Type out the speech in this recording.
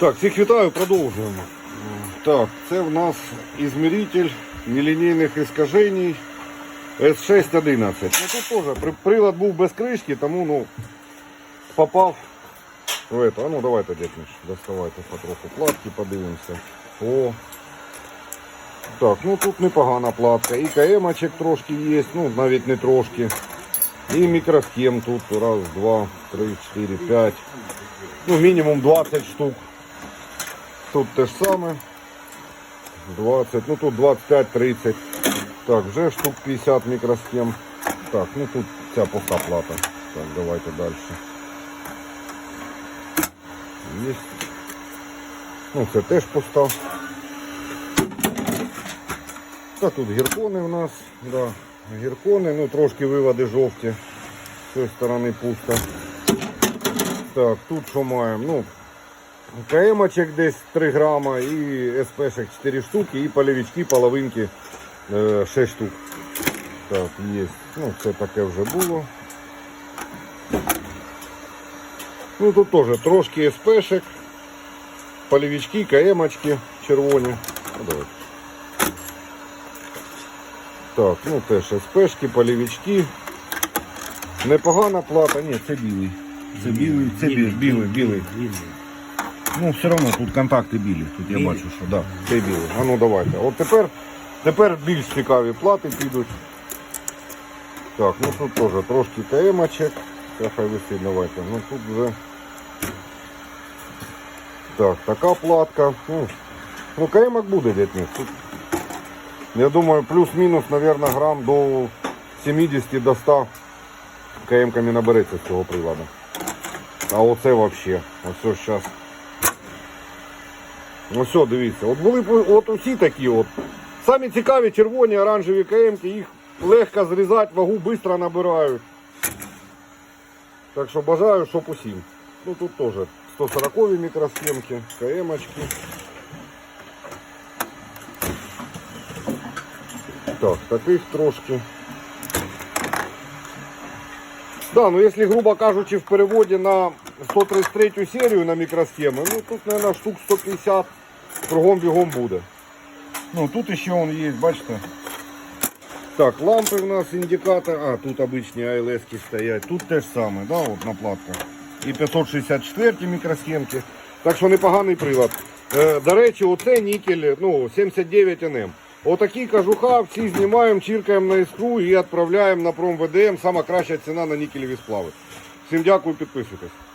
Так, всіх вітаю, продовжуємо. Так, це в нас ізміритель нелінійних іскаженій S611. Ну тут теж прилад був без кришки, тому ну, попав в это. А ну давайте, Міш, доставайте потроху платки, подивимося. О. Так, ну тут непогана платка. І КМочек трошки є, ну навіть не трошки. І мікросхем тут раз, два, три, чотири, п'ять. Ну, мінімум 20 штук. Тут те ж саме. 20, ну тут 25-30. Так, вже штук 50 мікросхем. Так, ну тут ця пуста плата. Так, давайте далі. Є. Ну, це теж пуста. Та тут гіркони у нас, да. Гіркони, ну трошки виводи жовті. З цієї сторони пусто. Так, тут що маємо? Ну, КМочек десь 3 грама і СПшек 4 штуки, і половички, половинки е, 6 штук. Так, є. Ну, це таке вже було. Ну тут теж трошки СПшек, половички, КМочки червоні. Ну. Так, ну теж СПшки, половички. Непогана плата, ні, це білий. Це білий, це білий, білий, білий. Ну, все одно тут контакти білі. Тут я бачу, що да, це білий. А ну давайте. От тепер, тепер більш цікаві плати підуть. Так, ну тут теж трошки КМочек. Це хай висить, давайте. Ну тут вже. Так, така платка. Ну, ну КМок буде Міш. Тут, я думаю, плюс-мінус, мабуть, грам до 70 до 100 КМками набереться з цього приладу. А оце взагалі. Ось зараз. Ну все, дивіться. От були от усі такі от. Самі цікаві червоні оранжеві КМки, їх легко зрізати, вагу швидко набирають. Так що бажаю, щоб усім. Ну тут теж 140 мікросхемки, КМочки. Так, таких трошки. Да, ну если, грубо кажучи, в переводі на 133 серію на мікросхеми, ну тут, наверное, штук 150 кругом бігом буде. Ну тут ще он є, бачите. Так, лампи в нас індикатор. А, тут обичні АЛС стоять. Тут те ж саме, да, от на платках. І 564 мікросхемки. Так що непоганий прилад. Е, до речі, оце нікель ну, 79 НМ. Отакі кажуха, всі знімаємо, чіркаємо на іскру і відправляємо на промВДМ. Сама краща ціна на нікелеві сплави. Всім дякую, підписуйтесь.